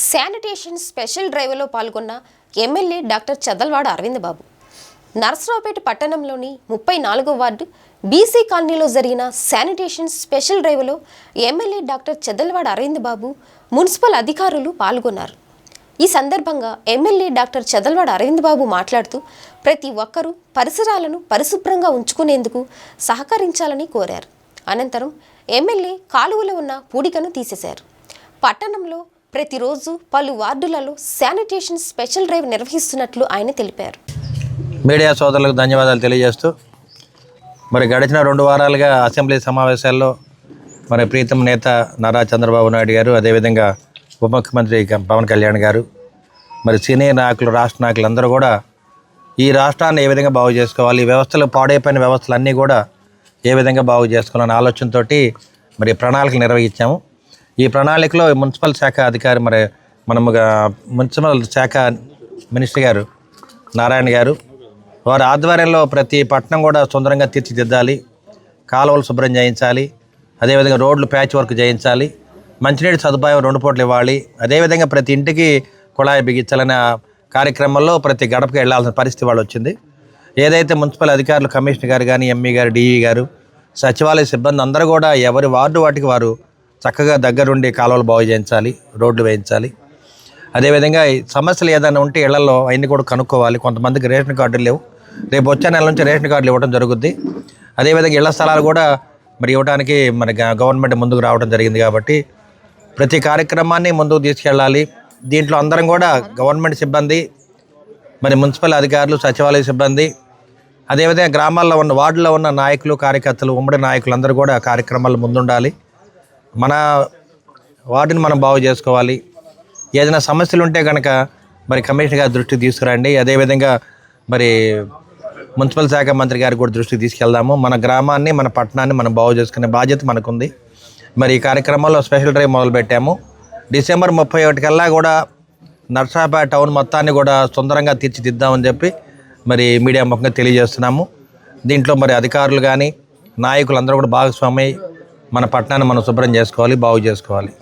Sanitation special డ్రైవ్లో పాల్గొన్న MLA doctor Chadalavada Aravind Babu. Narasaraopet పట్టణంలోని ముప్పై నాలుగో వార్డు బీసీ కాలనీలో జరిగిన శానిటేషన్ స్పెషల్ డ్రైవ్లో MLA doctor Chadalavada Aravind Babu municipal అధికారులు పాల్గొన్నారు. ఈ సందర్భంగా ఎమ్మెల్యే డాక్టర్ చదల్వాడ అరవింద్ బాబు మాట్లాడుతూ ప్రతి ఒక్కరూ పరిసరాలను పరిశుభ్రంగా ఉంచుకునేందుకు సహకరించాలని కోరారు. అనంతరం ఎమ్మెల్యే కాలువలో ఉన్న పూడికను తీసేశారు. పట్టణంలో ప్రతిరోజు పలు వార్డులలో శానిటేషన్ స్పెషల్ డ్రైవ్ నిర్వహిస్తున్నట్లు ఆయన తెలిపారు. మీడియా సోదరులకు ధన్యవాదాలు తెలియజేస్తూ మరి గడిచిన రెండు వారాలుగా అసెంబ్లీ సమావేశాల్లో మరి ప్రీతం నేత నారా చంద్రబాబు నాయుడు గారు అదేవిధంగా ఉప ముఖ్యమంత్రి పవన్ కళ్యాణ్ గారు మరి సీనియర్ నాయకులు రాష్ట్ర నాయకులు అందరూ కూడా ఈ రాష్ట్రాన్ని ఏ విధంగా బాగు చేసుకోవాలి ఈ వ్యవస్థలు పాడైపోయిన వ్యవస్థలు అన్నీ కూడా ఏ విధంగా బాగు చేసుకోవాలనే ఆలోచనతోటి మరి ప్రణాళికలు నిర్వహించాము. ఈ ప్రణాళికలో మున్సిపల్ శాఖ అధికారి మరి మనముగా మున్సిపల్ శాఖ మినిస్టర్ గారు నారాయణ గారు వారి ఆధ్వర్యంలో ప్రతి పట్టణం కూడా సుందరంగా తీర్చిదిద్దాలి కాలువలు శుభ్రం చేయించాలి అదేవిధంగా రోడ్లు ప్యాచ్ వర్క్ చేయించాలి మంచినీటి సదుపాయం రెండు పూటలు ఇవ్వాలి అదేవిధంగా ప్రతి ఇంటికి కుళాయి బిగించాలనే కార్యక్రమంలో ప్రతి గడపకి వెళ్ళాల్సిన పరిస్థితి వాళ్ళు వచ్చింది. ఏదైతే మున్సిపల్ అధికారులు కమిషనర్ గారు కానీ ఎంఈ గారు డిఈ గారు సచివాలయ సిబ్బంది అందరూ కూడా ఎవరి వార్డు వాటికి వారు చక్కగా దగ్గరుండి కాలువలు బాగు చేయించాలి రోడ్లు వేయించాలి. అదేవిధంగా సమస్యలు ఏదైనా ఉంటే ఇళ్ళలో అవన్నీ కూడా కనుక్కోవాలి. కొంతమందికి రేషన్ కార్డులు లేవు. రేపు వచ్చే నెల నుంచి రేషన్ కార్డులు ఇవ్వడం జరుగుద్ది. అదేవిధంగా ఇళ్ళ స్థలాలు కూడా మరి ఇవ్వడానికి మరి గ- గవర్నమెంట్ ముందుకు రావడం జరిగింది కాబట్టి ప్రతి కార్యక్రమాన్ని ముందుకు తీసుకెళ్ళాలి. దీంట్లో అందరం కూడా గవర్నమెంట్ సిబ్బంది మరి మున్సిపల్ అధికారులు సచివాలయ సిబ్బంది అదేవిధంగా గ్రామాల్లో ఉన్న వార్డులో ఉన్న నాయకులు కార్యకర్తలు ఉమ్మడి నాయకులు అందరూ కూడా కార్యక్రమాలు ముందుండాలి. మన వార్డుని మనం బాగు చేసుకోవాలి. ఏదైనా సమస్యలు ఉంటే కనుక మరి కమిషనర్ గారి దృష్టికి తీసుకురండి. అదేవిధంగా మరి మున్సిపల్ శాఖ మంత్రి గారి కూడా దృష్టికి తీసుకెళ్దాము. మన గ్రామాన్ని మన పట్టణాన్ని మనం బాగు చేసుకునే బాధ్యత మనకుంది. మరి ఈ కార్యక్రమంలో స్పెషల్ డ్రైవ్ మొదలుపెట్టాము. డిసెంబర్ ముప్పై ఒకటికల్లా కూడా నర్సాపేట టౌన్ మొత్తాన్ని కూడా సుందరంగా తీర్చిదిద్దామని చెప్పి మరి మీడియా ముఖంగా తెలియజేస్తున్నాము. దీంట్లో మరి అధికారులు కానీ నాయకులందరూ కూడా భాగస్వామి మన పట్టణాన్ని మనం శుభ్రం చేసుకోవాలి బాగు చేసుకోవాలి.